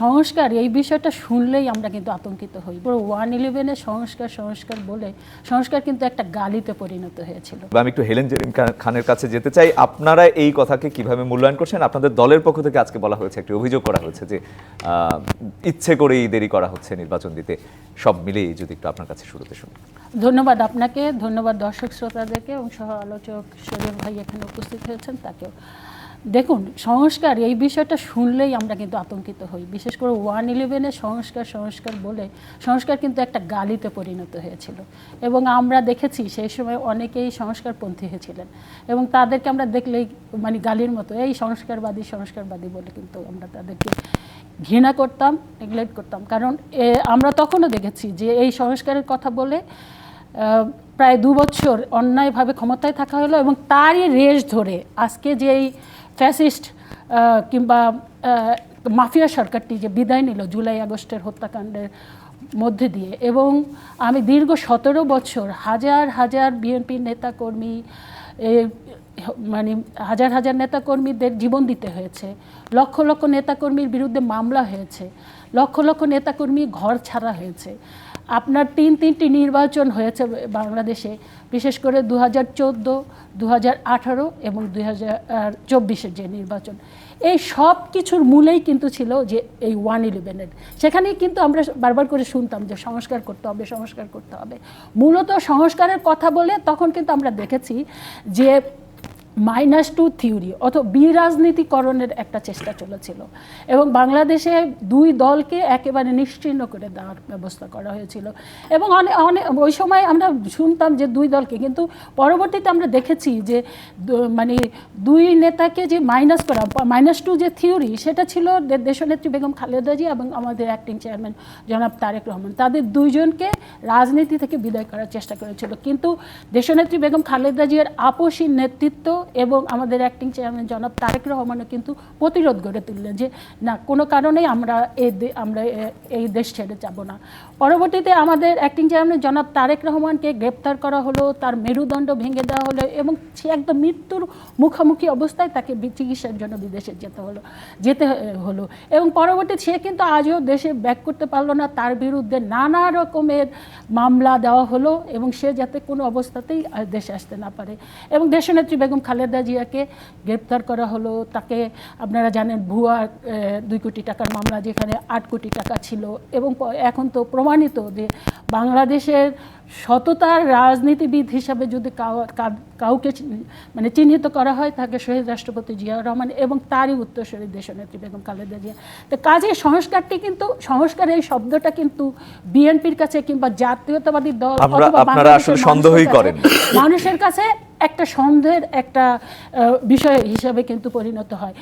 সংস্কার এই বিষয়টা শুনলেই আমরা কিন্তু আতঙ্কিত হই। পুরো ওয়ান ইলেভেনের সংস্কার সংস্কার বলে সংস্কার কিন্তু একটা গালিতে পরিণত হয়েছিল। আমি একটু হেলেন জেরিন খানের কাছে যেতে চাই। আপনারা এই কথাকে কীভাবে মূল্যায়ন করছেন? আপনাদের দলের পক্ষ থেকে আজকে বলা হয়েছে একটি অভিযোগ করা হয়েছে যে ইচ্ছে করেই দেরি করা হচ্ছে নির্বাচন দিতে। সব মিলিয়ে যদি একটু আপনার কাছে শুরুতে শুনি। ধন্যবাদ আপনাকে ধন্যবাদ দর্শক শ্রোতাদেরকে এবং সহ আলোচক শরীর ভাই এখানে উপস্থিত হয়েছেন তাকেও। দেখুন, সংস্কার, এই বিষয়টা শুনলেই আমরা কিন্তু আতঙ্কিত হই। বিশেষ করে ওয়ান ইলেভেনের সংস্কার সংস্কার বলে সংস্কার কিন্তু একটা গালিতে পরিণত হয়েছিল। এবং আমরা দেখেছি সেই সময় অনেকেই সংস্কারপন্থী হয়েছিলেন। এবং তাদেরকে আমরা দেখলেই মানে গালির মতো, এই সংস্কারবাদী সংস্কারবাদী বলে কিন্তু আমরা তাদেরকে ঘৃণা করতাম নেগলেক্ট করতাম। কারণ আমরা তখনও দেখেছি যে এই সংস্কারের কথা বলে প্রায় দু বছর অন্যায়ভাবে ক্ষমতায় থাকা হলো এবং তারই রেশ ধরে আজকে যে এই ফ্যাসিস্ট কিংবা মাফিয়া সরকারটি যে বিদায় নিল জুলাই আগস্টের হত্যাকাণ্ডের মধ্যে দিয়ে, এবং আমি দীর্ঘ সতেরো বছর হাজার হাজার বিএনপি নেতাকর্মী মানে হাজার হাজার নেতাকর্মীদের জীবন দিতে হয়েছে। লক্ষ লক্ষ নেতাকর্মীর বিরুদ্ধে মামলা হয়েছে। লক্ষ লক্ষ নেতাকর্মী ঘর ছাড়া হয়েছে। আপনার তিন তিনটি নির্বাচন হয়েছে বাংলাদেশে, বিশেষ করে দু হাজার চোদ্দ দু হাজার আঠারো এবং দুই হাজার চব্বিশের যে নির্বাচন। এই সব কিছুর মূলেই কিন্তু ছিল যে এই ওয়ান ইলেভেনের। সেখানেই কিন্তু আমরা বারবার করে শুনতাম যে সংস্কার করতে হবে, সংস্কার করতে হবে। মূলত সংস্কারের কথা বলে তখন কিন্তু আমরা দেখেছি যে মাইনাস টু থিওরি অথবা বিরাজনীতিকরণের একটা চেষ্টা চলেছিল। এবং বাংলাদেশে দুই দলকে একেবারে নিশ্চিহ্ন করে দেওয়ার ব্যবস্থা করা হয়েছিল। এবং অনেক অনেক ওই সময় আমরা শুনতাম যে দুই দলকে, কিন্তু পরবর্তীতে আমরা দেখেছি যে মানে দুই নেতাকে যে মাইনাস করা, মাইনাস টু যে থিওরি, সেটা ছিল দেশনেত্রী বেগম খালেদা জি এবং আমাদের অ্যাক্টিং চেয়ারম্যান জনাব তারেক রহমান। তাদের দুইজনকে রাজনীতি থেকে বিদায় করার চেষ্টা করেছিল। কিন্তু দেশনেত্রী বেগম খালেদা জিয়ার আপসী নেতৃত্ব এবং আমাদের অ্যাক্টিং চেয়ারম্যান জনাব তারেক রহমানও কিন্তু প্রতিরোধ গড়ে তুললেন যে, না, কোনো কারণেই আমরা এই আমরা এই দেশ ছেড়ে যাব না। পরবর্তীতে আমাদের অ্যাক্টিং চেয়ারম্যান জনাব তারেক রহমানকে গ্রেপ্তার করা হলো, তার মেরুদণ্ড ভেঙে দেওয়া হলো এবং সে একদম মৃত্যুর মুখোমুখি অবস্থায় তাকে চিকিৎসার জন্য বিদেশে যেতে হলো যেতে হলো। এবং পরবর্তী সে কিন্তু আজও দেশে ব্যাক করতে পারল না, তার বিরুদ্ধে নানা রকমের মামলা দেওয়া হলো এবং সে যাতে কোনো অবস্থাতেই দেশে আসতে না পারে। এবং দেশনেত্রী বেগম খালেদা জিয়াকে গ্রেপ্তার করা হলো তাকে আপনারা জানেন ভুয়া দুই কোটি টাকার মামলা যেখানে আট কোটি টাকা ছিল এবং এখন তো প্রমাণিত যে বাংলাদেশের সততার রাজনীতিবিদ হিসাবে যদি কাউকে মানে চিহ্নিত করা হয় তাকে শহীদ রাষ্ট্রপতি জিয়াউর রহমান এবং তারই উত্তরসূরি দেশনেত্রী বেগম খালেদা জিয়া তো কাজে সংস্কারটি কিন্তু সংস্কার এই শব্দটা কিন্তু বিএনপির কাছে কিংবা জাতীয়তাবাদী দল অথবা আপনারা বাংলাদেশের আসলে সন্দেহই করেন। মানুষের কাছে একটা সন্দেহের একটা বিষয় হিসাবে কিন্তু পরিণত হয়।